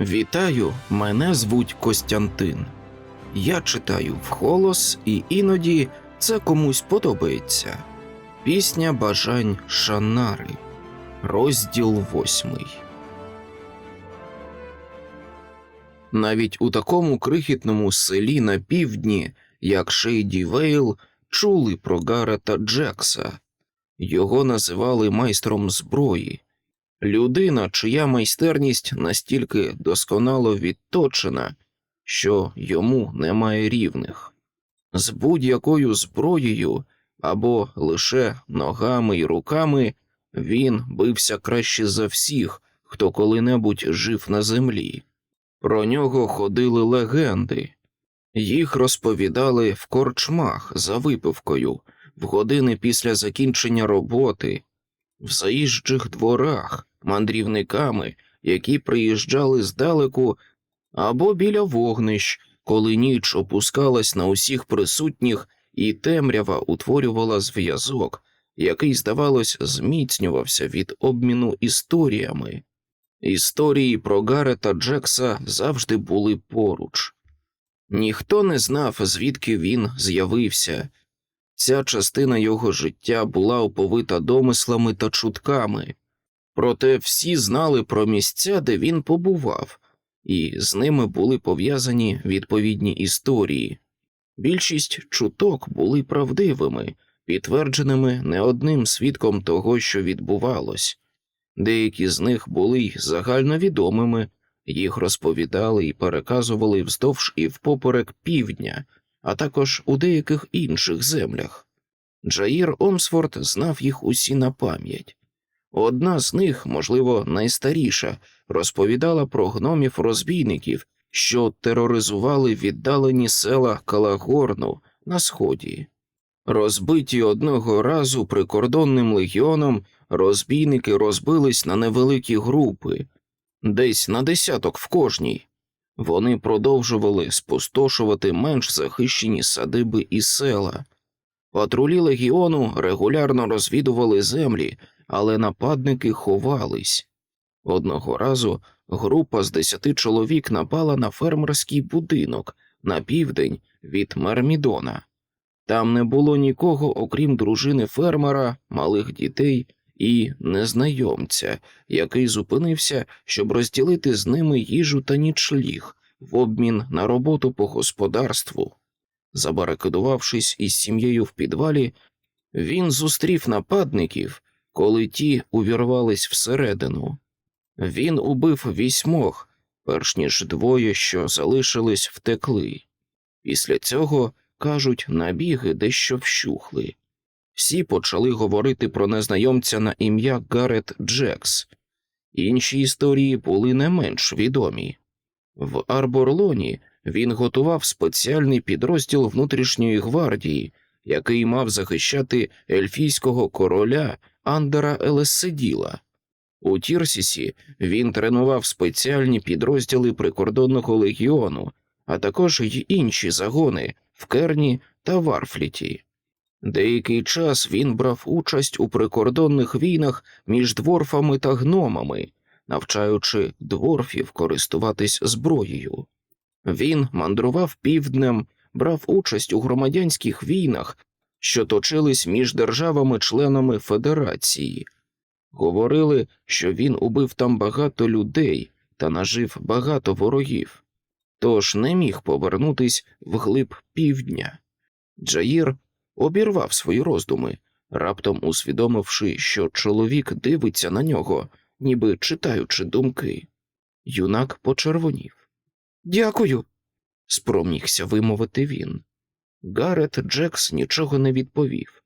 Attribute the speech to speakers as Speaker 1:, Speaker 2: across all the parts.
Speaker 1: Вітаю, мене звуть Костянтин. Я читаю вголос, і іноді це комусь подобається. Пісня бажань Шанари, розділ восьмий. Навіть у такому крихітному селі на півдні, як Шейді Вейл, чули про Гарета Джекса. Його називали майстром зброї. Людина, чия майстерність настільки досконало відточена, що йому немає рівних. З будь-якою зброєю або лише ногами й руками він бився краще за всіх, хто коли-небудь жив на землі. Про нього ходили легенди, їх розповідали в корчмах за випивкою, в години після закінчення роботи, в заїжджих дворах, мандрівниками, які приїжджали здалеку, або біля вогнищ, коли ніч опускалась на усіх присутніх, і темрява утворювала зв'язок, який, здавалось, зміцнювався від обміну історіями. Історії про Гарета Джекса завжди були поруч. Ніхто не знав, звідки він з'явився. Ця частина його життя була оповита домислами та чутками, проте всі знали про місця, де він побував, і з ними були пов'язані відповідні історії. Більшість чуток були правдивими, підтвердженими не одним свідком того, що відбувалось. Деякі з них були й загальновідомими, їх розповідали і переказували вздовж і впоперек півдня, а також у деяких інших землях. Джаїр Омсфорд знав їх усі на пам'ять. Одна з них, можливо, найстаріша, розповідала про гномів розбійників, що тероризували віддалені села Калагорну на сході. Розбиті одного разу прикордонним легіоном, розбійники розбились на невеликі групи, десь на десяток в кожній. Вони продовжували спустошувати менш захищені садиби і села. Патрулі легіону регулярно розвідували землі, але нападники ховались. Одного разу група з десяти чоловік напала на фермерський будинок на південь від Мермідона. Там не було нікого, окрім дружини фермера, малих дітей і незнайомця, який зупинився, щоб розділити з ними їжу та нічліг в обмін на роботу по господарству. Забарикадувавшись із сім'єю в підвалі, він зустрів нападників, коли ті увірвались всередину. Він убив вісьмох, перш ніж двоє, що залишились, втекли. Після цього, кажуть, набіги дещо вщухли. Всі почали говорити про незнайомця на ім'я Гарет Джекс. Інші історії були не менш відомі. В Арборлоні він готував спеціальний підрозділ внутрішньої гвардії, який мав захищати ельфійського короля Андера Елеседіла. У Тірсісі він тренував спеціальні підрозділи прикордонного легіону, а також й інші загони в Керні та Варфліті. Деякий час він брав участь у прикордонних війнах між дворфами та гномами, навчаючи дворфів користуватись зброєю. Він мандрував півднем, брав участь у громадянських війнах, що точились між державами-членами Федерації. Говорили, що він убив там багато людей та нажив багато ворогів, тож не міг повернутись вглиб півдня. Джаїр обірвав свої роздуми, раптом усвідомивши, що чоловік дивиться на нього, ніби читаючи думки. Юнак почервонів. Дякую, спромігся вимовити він. Гарет Джекс нічого не відповів.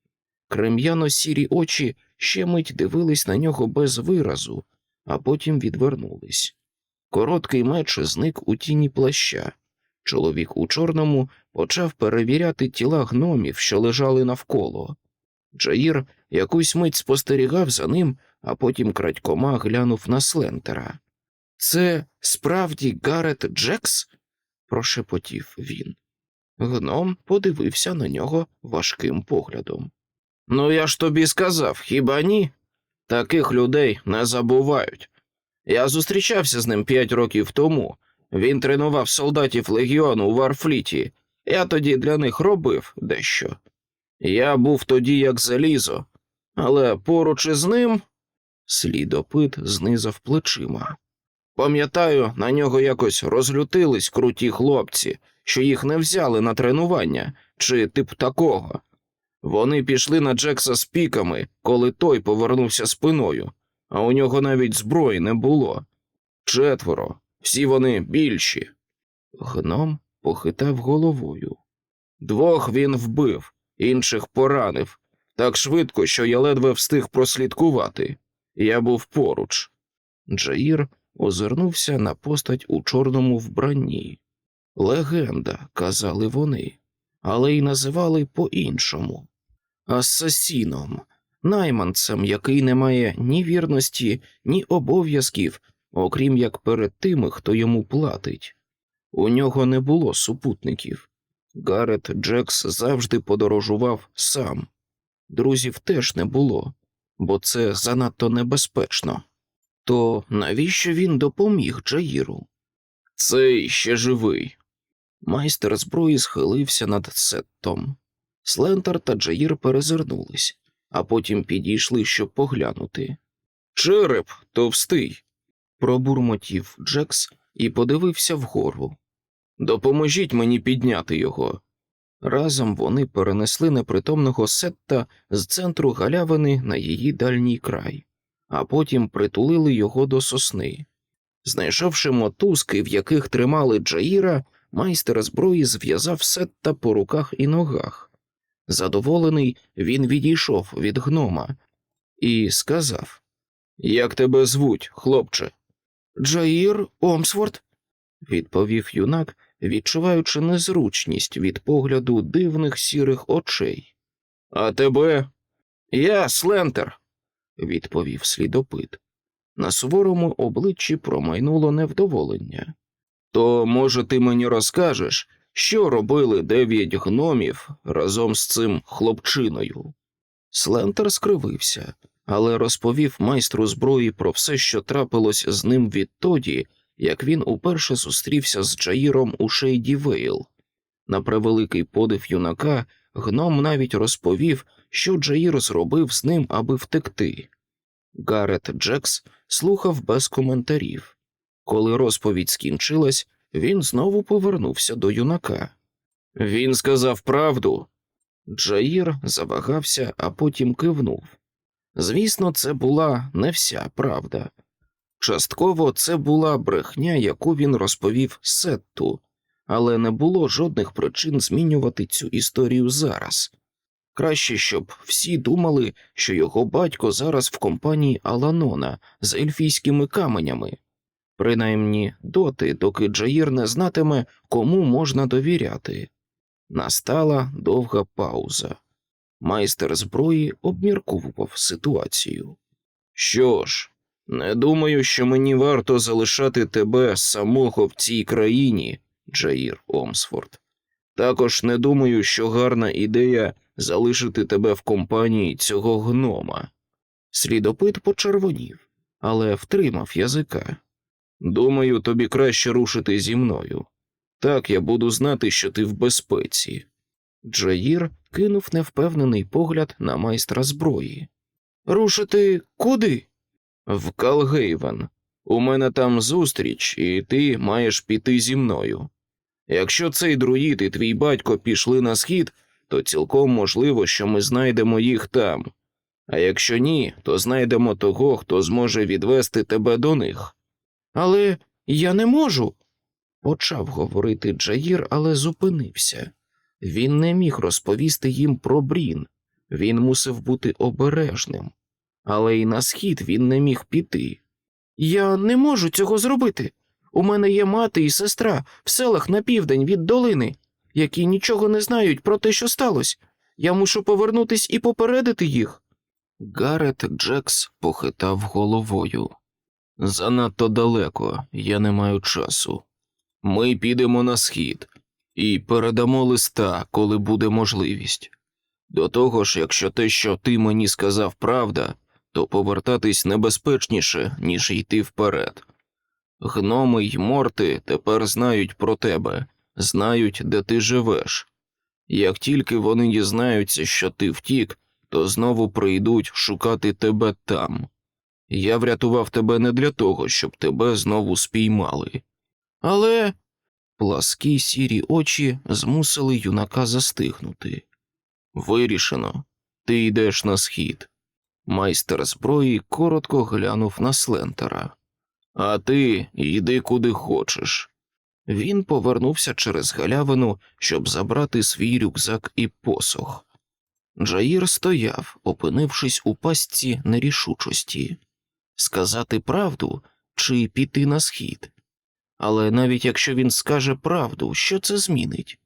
Speaker 1: Крем'яно сірі очі ще мить дивились на нього без виразу, а потім відвернулись. Короткий меч зник у тіні плаща. Чоловік у чорному почав перевіряти тіла гномів, що лежали навколо. Джаїр якусь мить спостерігав за ним, а потім крадькома глянув на Слентера. Це справді Гарет Джекс? Прошепотів він. Гном подивився на нього важким поглядом. Ну, я ж тобі сказав, хіба ні? Таких людей не забувають. Я зустрічався з ним п'ять років тому. Він тренував солдатів легіону у Варфліті. Я тоді для них робив дещо. Я був тоді як залізо, але поруч із ним слідопит знизав плечима. Пам'ятаю, на нього якось розлютились круті хлопці, що їх не взяли на тренування чи тип такого. Вони пішли на Джекса з піками, коли той повернувся спиною, а у нього навіть зброї не було. Четверо, всі вони більші. Гном похитав головою. Двох він вбив, інших поранив, так швидко, що я ледве встиг прослідкувати. Я був поруч. Джаїр озирнувся на постать у чорному вбранні. Легенда, казали вони, але й називали по-іншому асасіном, найманцем, який не має ні вірності, ні обов'язків, окрім як перед тими, хто йому платить. У нього не було супутників. Гарет Джекс завжди подорожував сам. Друзів теж не було, бо це занадто небезпечно. То навіщо він допоміг Джаїру? Цей ще живий. Майстер зброї схилився над сеттом. Слентер та Джаїр перезирнулись, а потім підійшли, щоб поглянути. Череп товстий. пробурмотів Джекс і подивився вгору. Допоможіть мені підняти його. Разом вони перенесли непритомного сетта з центру галявини на її дальній край, а потім притулили його до сосни. Знайшовши мотузки, в яких тримали Джаїра, майстер зброї зв'язав сетта по руках і ногах. Задоволений, він відійшов від гнома і сказав: Як тебе звуть, хлопче? Джаїр Омсворт, відповів юнак, відчуваючи незручність від погляду дивних сірих очей. А тебе? Я Слентер, відповів слідопит. На суворому обличчі промайнуло невдоволення. То, може, ти мені розкажеш, що робили дев'ять гномів разом з цим хлопчиною? Слентер скривився, але розповів майстру зброї про все, що трапилось з ним відтоді, як він уперше зустрівся з Джаїром у Шейді Вейл. На превеликий подив юнака гном навіть розповів, що Джаїр зробив з ним, аби втекти. Гарет Джекс слухав без коментарів. Коли розповідь скінчилась, він знову повернувся до юнака. Він сказав правду. Джаїр завагався, а потім кивнув. Звісно, це була не вся правда. Частково це була брехня, яку він розповів Сетту, але не було жодних причин змінювати цю історію зараз. Краще, щоб всі думали, що його батько зараз в компанії Аланона з ельфійськими каменями, принаймні доти, доки Джаїр не знатиме, кому можна довіряти. Настала довга пауза. Майстер зброї обмірковував ситуацію. Що ж, не думаю, що мені варто залишати тебе самого в цій країні, Джаїр Омсфорд. Також не думаю, що гарна ідея залишити тебе в компанії цього гнома. Слідопит почервонів, але втримав язика. Думаю, тобі краще рушити зі мною. Так я буду знати, що ти в безпеці. Джаїр кинув невпевнений погляд на майстра зброї. Рушити куди? В Калгейвен. У мене там зустріч, і ти маєш піти зі мною. Якщо цей друїд і твій батько пішли на схід, то цілком можливо, що ми знайдемо їх там. А якщо ні, то знайдемо того, хто зможе відвести тебе до них. Але я не можу. Почав говорити Джаїр, але зупинився. Він не міг розповісти їм про брін, він мусив бути обережним, але й на схід він не міг піти. Я не можу цього зробити. У мене є мати і сестра в селах на південь від долини, які нічого не знають про те, що сталося. Я мушу повернутись і попередити їх. Гарет Джекс похитав головою. Занадто далеко, я не маю часу. Ми підемо на схід і передамо листа, коли буде можливість. До того ж, якщо те, що ти мені сказав, правда, то повертатись небезпечніше, ніж йти вперед. Гноми й морти тепер знають про тебе, знають, де ти живеш. Як тільки вони дізнаються, що ти втік, то знову прийдуть шукати тебе там. Я врятував тебе не для того, щоб тебе знову спіймали. Але пласкі сірі очі змусили юнака застигнути. Вирішено, ти йдеш на схід. Майстер зброї коротко глянув на Слентера. А ти йди куди хочеш. Він повернувся через галявину, щоб забрати свій рюкзак і посох. Джаїр стояв, опинившись у пастці нерішучості сказати правду чи піти на схід. Але навіть якщо він скаже правду, що це змінить?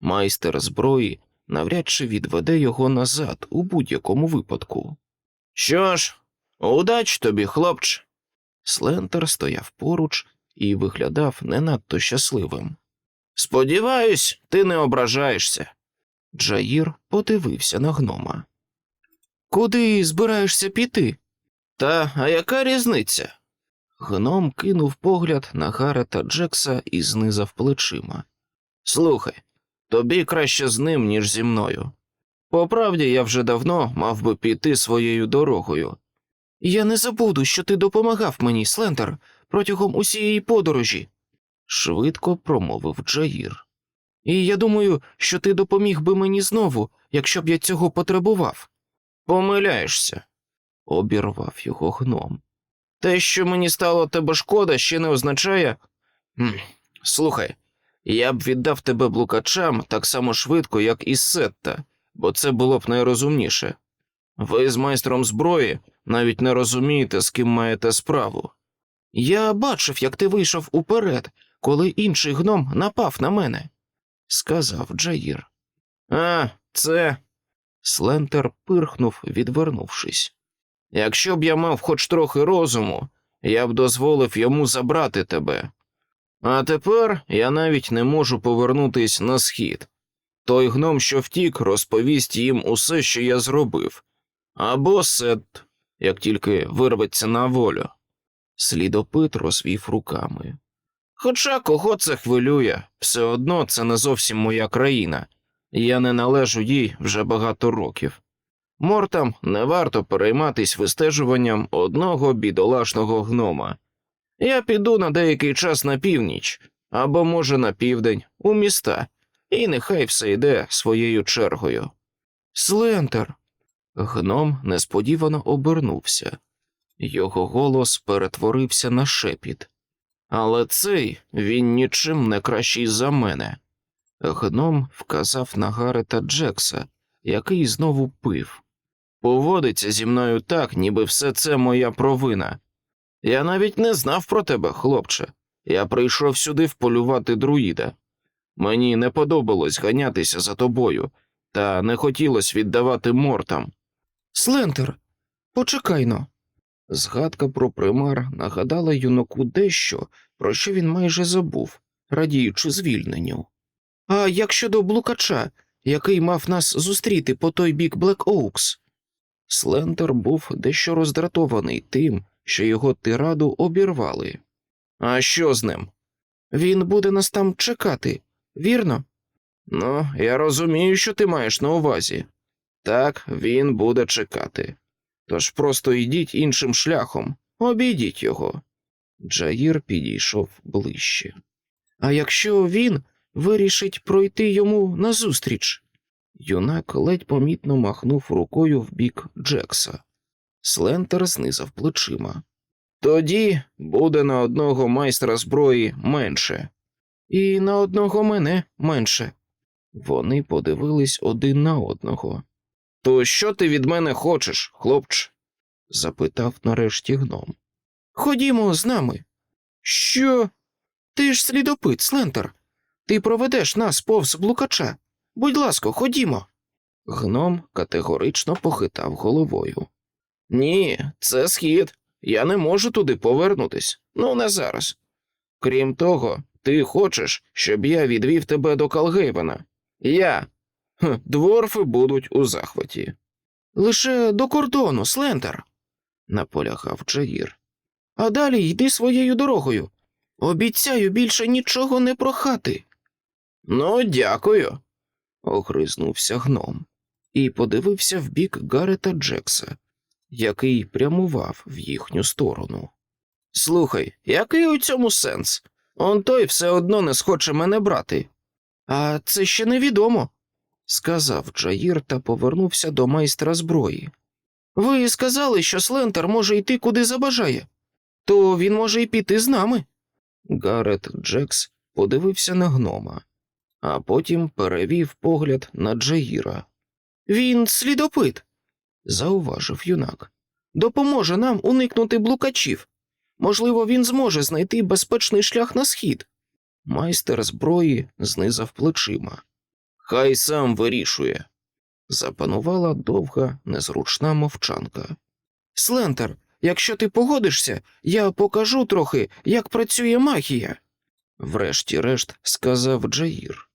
Speaker 1: Майстер зброї навряд чи відведе його назад у будь-якому випадку. Що ж, удач тобі, хлопче. Слентер стояв поруч і виглядав не надто щасливим. Сподіваюсь, ти не ображаєшся. Джаїр подивився на гнома. Куди збираєшся піти? Та а яка різниця? Гном кинув погляд на Гарета Джекса і знизав плечима. Слухай, тобі краще з ним, ніж зі мною. По правді, я вже давно мав би піти своєю дорогою. Я не забуду, що ти допомагав мені, Слендер, протягом усієї подорожі, швидко промовив Джаїр. І я думаю, що ти допоміг би мені знову, якщо б я цього потребував. Помиляєшся, обірвав його гном. Те, що мені стало тебе шкода, ще не означає. Слухай, я б віддав тебе блукачам так само швидко, як і Сетта, бо це було б найрозумніше. Ви з майстром зброї навіть не розумієте, з ким маєте справу. Я бачив, як ти вийшов уперед, коли інший гном напав на мене, сказав Джаїр. А, це. Слентер пирхнув, відвернувшись. Якщо б я мав хоч трохи розуму, я б дозволив йому забрати тебе. А тепер я навіть не можу повернутись на схід. Той гном, що втік, розповість їм усе, що я зробив, або Сет, як тільки вирветься на волю. Слідопит розвів руками. Хоча кого це хвилює, все одно це не зовсім моя країна, я не належу їй вже багато років. Мортам не варто перейматись вистежуванням одного бідолашного гнома. Я піду на деякий час на північ або, може, на південь, у міста, і нехай все йде своєю чергою. Слентер. Гном несподівано обернувся. Його голос перетворився на шепіт. Але цей він нічим не кращий за мене. Гном вказав на Гарета Джекса, який знову пив. Поводиться зі мною так, ніби все це моя провина. Я навіть не знав про тебе, хлопче. Я прийшов сюди вполювати друїда. Мені не подобалось ганятися за тобою, та не хотілося віддавати мортам. Слентер, почекай но. Згадка про примар нагадала юнаку дещо, про що він майже забув, радіючи звільненню. А як щодо блукача, який мав нас зустріти по той бік Блек Оукс? Слендер був дещо роздратований тим, що його тираду обірвали. А що з ним? Він буде нас там чекати, вірно? Ну, я розумію, що ти маєш на увазі. Так, він буде чекати. Тож просто йдіть іншим шляхом, обійдіть його. Джаїр підійшов ближче. А якщо він вирішить пройти йому назустріч? Юнак ледь помітно махнув рукою в бік Джекса. Слентер знизав плечима. Тоді буде на одного майстра зброї менше, і на одного мене менше. Вони подивились один на одного. То що ти від мене хочеш, хлопче? запитав нарешті гном. Ходімо з нами. Що? Ти ж слідопит, Слентер. Ти проведеш нас повз блукача. Будь ласка, ходімо. Гном категорично похитав головою. Ні, це схід. Я не можу туди повернутись. Ну, не зараз. Крім того, ти хочеш, щоб я відвів тебе до Калгейвена. Я. Дворфи будуть у захваті. Лише до кордону, Слентер. наполягав Джаїр. А далі йди своєю дорогою. Обіцяю більше нічого не прохати. Ну, дякую, огризнувся гном і подивився в бік Гарета Джекса, який прямував в їхню сторону. Слухай, який у цьому сенс? Он той все одно не схоче мене брати. А це ще невідомо, сказав Джаїр та повернувся до майстра зброї. Ви сказали, що Слентер може йти куди забажає, то він може й піти з нами. Гарет Джекс подивився на гнома, а потім перевів погляд на Джаїра. Він слідопит, зауважив юнак. Допоможе нам уникнути блукачів. Можливо, він зможе знайти безпечний шлях на схід. Майстер зброї знизав плечима. Хай сам вирішує. Запанувала довга, незручна мовчанка. Слентер, якщо ти погодишся, я покажу трохи, як працює магія. Врешті-решт сказав Джаїр.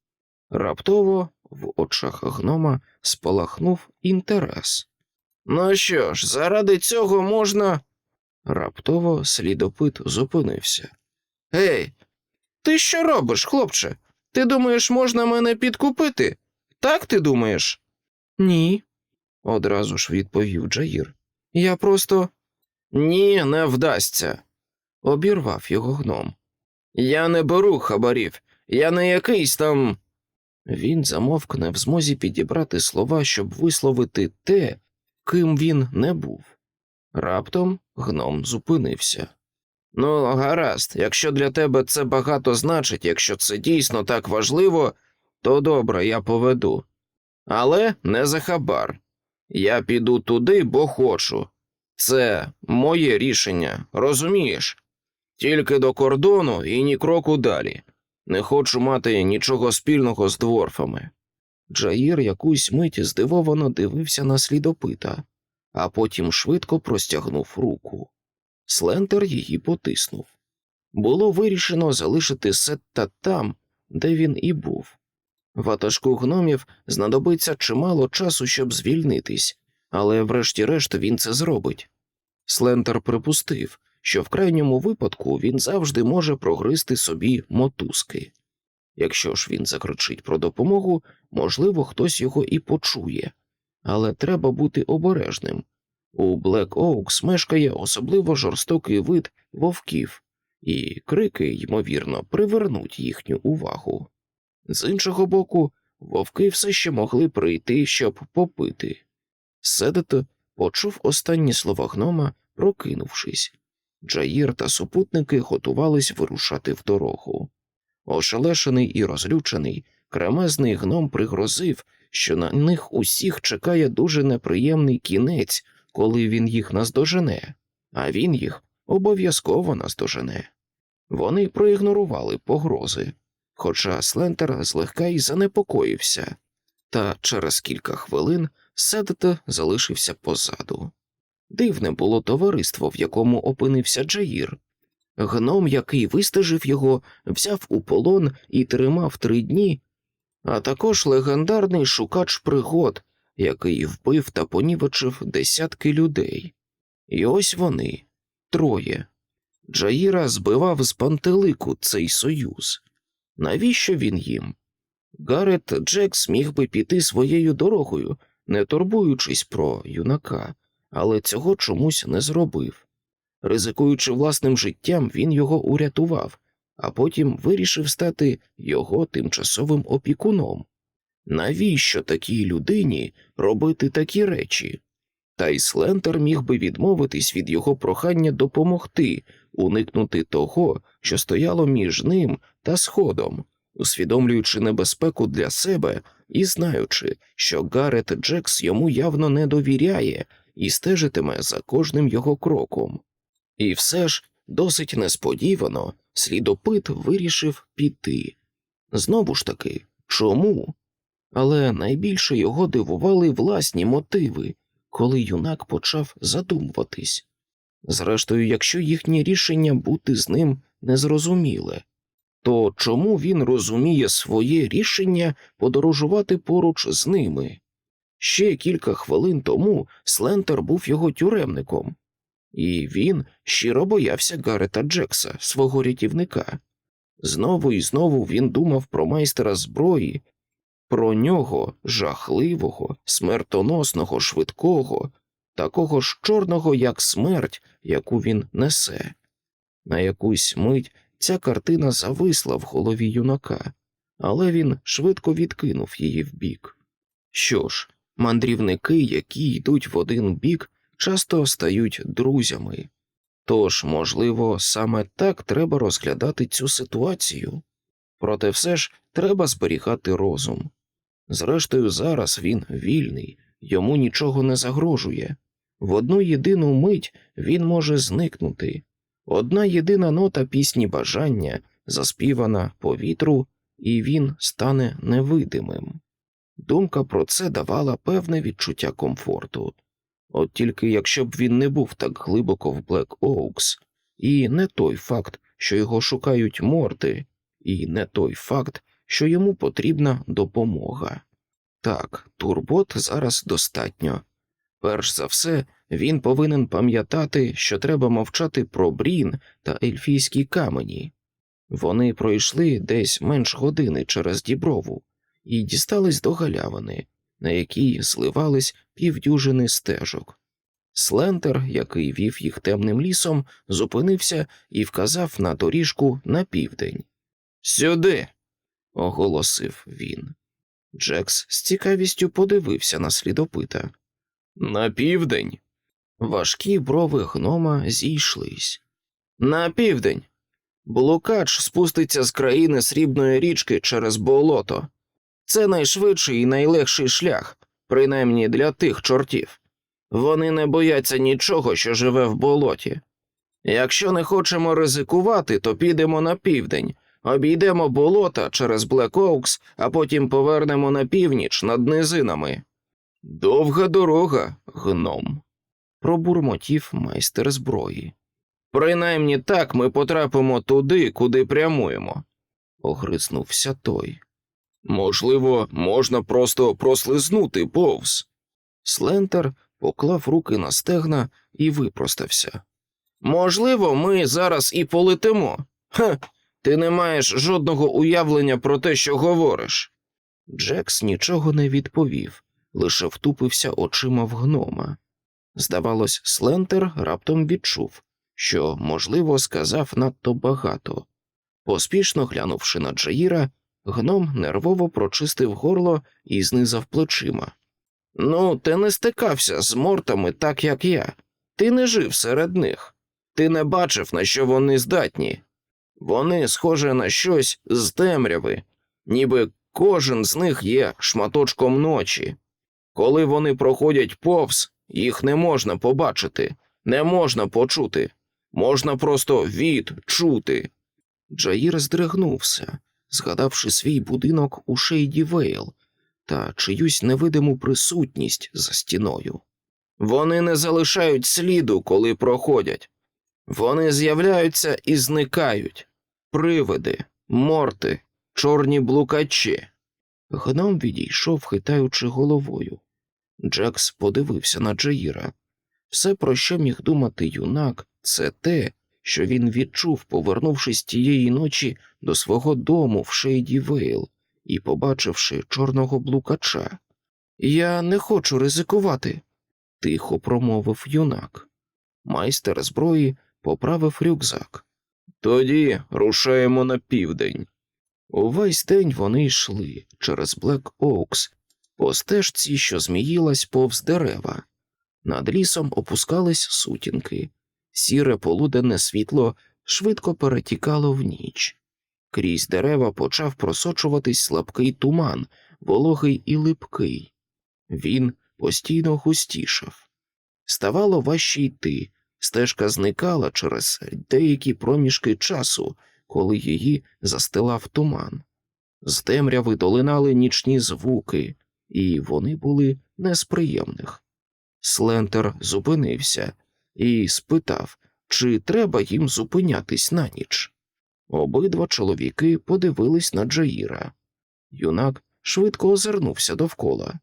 Speaker 1: Раптово в очах гнома спалахнув інтерес. Ну що ж, заради цього можна. Раптово слідопит зупинився. Гей, ти що робиш, хлопче? Ти думаєш, можна мене підкупити? Так ти думаєш? Ні, одразу ж відповів Джаїр. Я просто. Ні, не вдасться, обірвав його гном. Я не беру хабарів, я не якийсь там. Він замовк не в змозі підібрати слова, щоб висловити те, ким він не був. Раптом гном зупинився. Ну, гаразд, якщо для тебе це багато значить, якщо це дійсно так важливо, то добре, я поведу. Але не за хабар. Я піду туди, бо хочу. Це моє рішення, розумієш? Тільки до кордону і ні кроку далі. Не хочу мати нічого спільного з дворфами. Джаїр якусь мить здивовано дивився на слідопита, а потім швидко простягнув руку. Слентер її потиснув. Було вирішено залишити Сетта там, де він і був. Ватажку гномів знадобиться чимало часу, щоб звільнитись, але врешті-решт він це зробить. Слентер припустив, що в крайньому випадку він завжди може прогризти собі мотузки. Якщо ж він закричить про допомогу, можливо, хтось його і почує, але треба бути обережним. У Блек Оукс мешкає особливо жорстокий вид вовків, і крики, ймовірно, привернуть їхню увагу. З іншого боку, вовки все ще могли прийти, щоб попити. Седето почув останні слова гнома, прокинувшись. Джаїр та супутники готувались вирушати в дорогу. Ошелешений і розлючений, кремезний гном пригрозив, що на них усіх чекає дуже неприємний кінець, коли він їх наздожене, а він їх обов'язково наздожене. Вони проігнорували погрози, хоча Слентер злегка й занепокоївся, та через кілька хвилин Седете залишився позаду. Дивне було товариство, в якому опинився Джаїр. Гном, який вистежив його, взяв у полон і тримав три дні, а також легендарний шукач пригод, який вбив та понівечив десятки людей. І ось вони троє. Джаїра збивав з пантелику цей союз. Навіщо він їм? Гарет Джекс міг би піти своєю дорогою, не турбуючись про юнака, але цього чомусь не зробив. Ризикуючи власним життям, він його урятував, а потім вирішив стати його тимчасовим опікуном. Навіщо такій людині робити такі речі? Та й міг би відмовитись від його прохання допомогти, уникнути того, що стояло між ним та сходом, усвідомлюючи небезпеку для себе і знаючи, що Гарет Джекс йому явно не довіряє і стежитиме за кожним його кроком. І все ж досить несподівано слідопит вирішив піти. Знову ж таки, чому? Але найбільше його дивували власні мотиви, коли юнак почав задумуватись. Зрештою, якщо їхнє рішення бути з ним незрозуміле, то чому він розуміє своє рішення подорожувати поруч з ними? Ще кілька хвилин тому Слентер був його тюремником. і він щиро боявся Гарета Джекса, свого рятівника. Знову і знову він думав про майстера зброї, про нього жахливого, смертоносного, швидкого, такого ж чорного, як смерть, яку він несе. На якусь мить ця картина зависла в голові юнака, але він швидко відкинув її вбік. Що ж, мандрівники, які йдуть в один бік, часто стають друзями. Тож, можливо, саме так треба розглядати цю ситуацію. Проте все ж треба зберігати розум. Зрештою, зараз він вільний, йому нічого не загрожує. В одну єдину мить він може зникнути. Одна єдина нота пісні бажання заспівана по вітру, і він стане невидимим. Думка про це давала певне відчуття комфорту. От тільки якщо б він не був так глибоко в Блек Оукс, і не той факт, що його шукають морти, і не той факт, що йому потрібна допомога. Так, турбот зараз достатньо. Перш за все, він повинен пам'ятати, що треба мовчати про брін та ельфійські камені. Вони пройшли десь менш години через діброву і дістались до галявини, на якій зливались півдюжини стежок. Слентер, який вів їх темним лісом, зупинився і вказав на доріжку на південь. Сюди. Оголосив він. Джекс з цікавістю подивився на слідопита. На південь. Важкі брови гнома зійшлись. На південь. Блукач спуститься з країни срібної річки через болото. Це найшвидший і найлегший шлях, принаймні для тих чортів. Вони не бояться нічого, що живе в болоті. Якщо не хочемо ризикувати, то підемо на південь, обійдемо болота через Блек Оукс, а потім повернемо на північ над низинами. Довга дорога, гном, пробурмотів майстер зброї. Принаймні так ми потрапимо туди, куди прямуємо, огризнувся той. Можливо, можна просто прослизнути повз. Слентер поклав руки на стегна і випростався. Можливо, ми зараз і полетимо. Ха, ти не маєш жодного уявлення про те, що говориш. Джекс нічого не відповів, лише втупився очима в гнома. Здавалось, Слентер раптом відчув, що, можливо, сказав надто багато. Поспішно глянувши на Джаїра, гном нервово прочистив горло і знизав плечима. Ну, ти не стикався з мортами так, як я. Ти не жив серед них. Ти не бачив, на що вони здатні. Вони схожі на щось з темряви, ніби кожен з них є шматочком ночі. Коли вони проходять повз, їх не можна побачити, не можна почути, можна просто відчути. Джаїр здригнувся, згадавши свій будинок у Шейді Вейл та чиюсь невидиму присутність за стіною. Вони не залишають сліду, коли проходять. Вони з'являються і зникають привиди, морти, чорні блукачі. Гном відійшов, хитаючи головою. Джекс подивився на Джаїра. Все, про що міг думати юнак, це те, що він відчув, повернувшись тієї ночі до свого дому в Шейді Вейл і побачивши чорного блукача. Я не хочу ризикувати, тихо промовив юнак. Майстер зброї поправив рюкзак. Тоді рушаємо на південь. Увесь день вони йшли через Блек Оукс, по стежці, що зміїлась повз дерева. Над лісом опускались сутінки, сіре полуденне світло швидко перетікало в ніч. Крізь дерева почав просочуватись слабкий туман, вологий і липкий. Він постійно густішав. Ставало важче йти, стежка зникала через деякі проміжки часу, коли її застилав туман. З темряви долинали нічні звуки, і вони були не з приємних. Слентер зупинився і спитав, чи треба їм зупинятись на ніч. Обидва чоловіки подивились на Джаїра. Юнак швидко озирнувся довкола.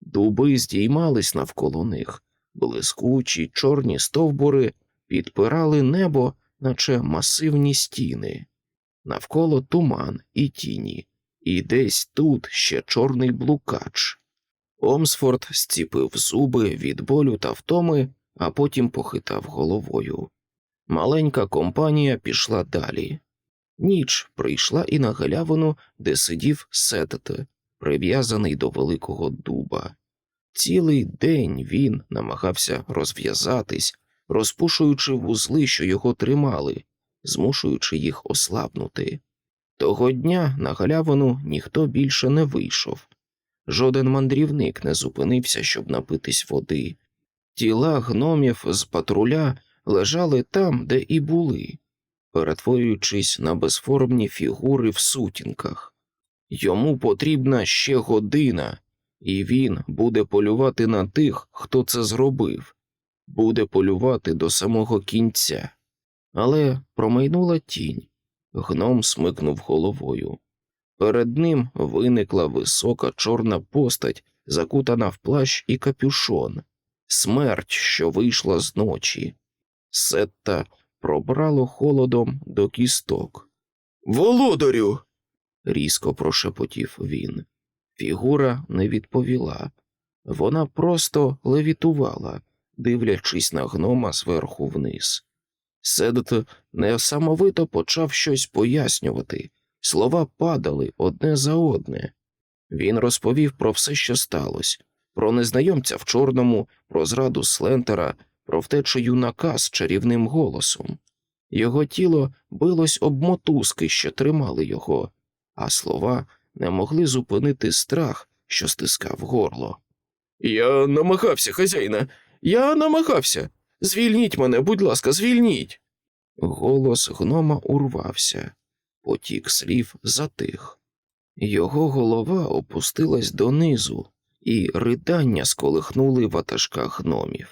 Speaker 1: Дуби здіймались навколо них, блискучі чорні стовбури підпирали небо, наче масивні стіни. Навколо туман і тіні, і десь тут ще чорний блукач. Омсфорд зціпив зуби від болю та втоми, а потім похитав головою. Маленька компанія пішла далі. Ніч прийшла і на галявину, де сидів Сетет, прив'язаний до великого дуба. Цілий день він намагався розв'язатись, розпушуючи вузли, що його тримали, змушуючи їх ослабнути. Того дня на галявину ніхто більше не вийшов. Жоден мандрівник не зупинився, щоб напитись води. Тіла гномів з патруля лежали там, де і були, перетворюючись на безформні фігури в сутінках. Йому потрібна ще година, і він буде полювати на тих, хто це зробив, буде полювати до самого кінця. Але промайнула тінь. Гном смикнув головою. Перед ним виникла висока чорна постать, закутана в плащ і капюшон, смерть, що вийшла з ночі. Сетта пробрало холодом до кісток. Володарю. різко прошепотів він. Фігура не відповіла. Вона просто левітувала, дивлячись на гнома зверху вниз. Седот несамовито почав щось пояснювати. Слова падали одне за одне. Він розповів про все, що сталося, про незнайомця в чорному, про зраду Слентера, про втечу юнака з чарівним голосом. Його тіло билось об мотузки, що тримали його, а слова не могли зупинити страх, що стискав горло. Я намагався, хазяїна, я намагався. Звільніть мене, будь ласка, звільніть. Голос гнома урвався, потік слів затих. Його голова опустилась донизу, і ридання сколихнули ватажка гномів.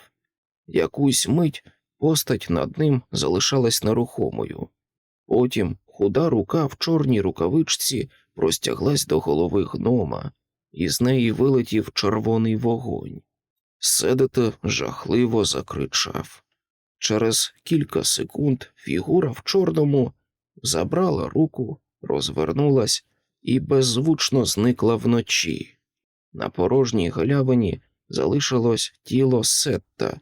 Speaker 1: Якусь мить постать над ним залишалась нерухомою. Потім худа рука в чорній рукавичці простяглась до голови гнома, і з неї вилетів червоний вогонь. Седете жахливо закричав. Через кілька секунд фігура в чорному забрала руку, розвернулась і беззвучно зникла вночі. На порожній галявині залишилось тіло Сетта,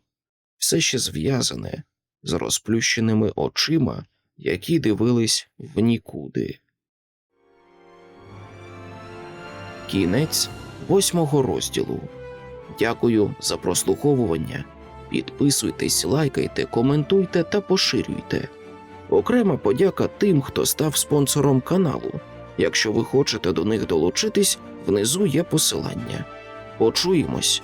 Speaker 1: все ще зв'язане, з розплющеними очима, які дивились в нікуди. Кінець восьмого розділу. Дякую за прослуховування. Підписуйтесь, лайкайте, коментуйте та поширюйте. Окрема подяка тим, хто став спонсором каналу. Якщо ви хочете до них долучитись, внизу є посилання. Почуємось.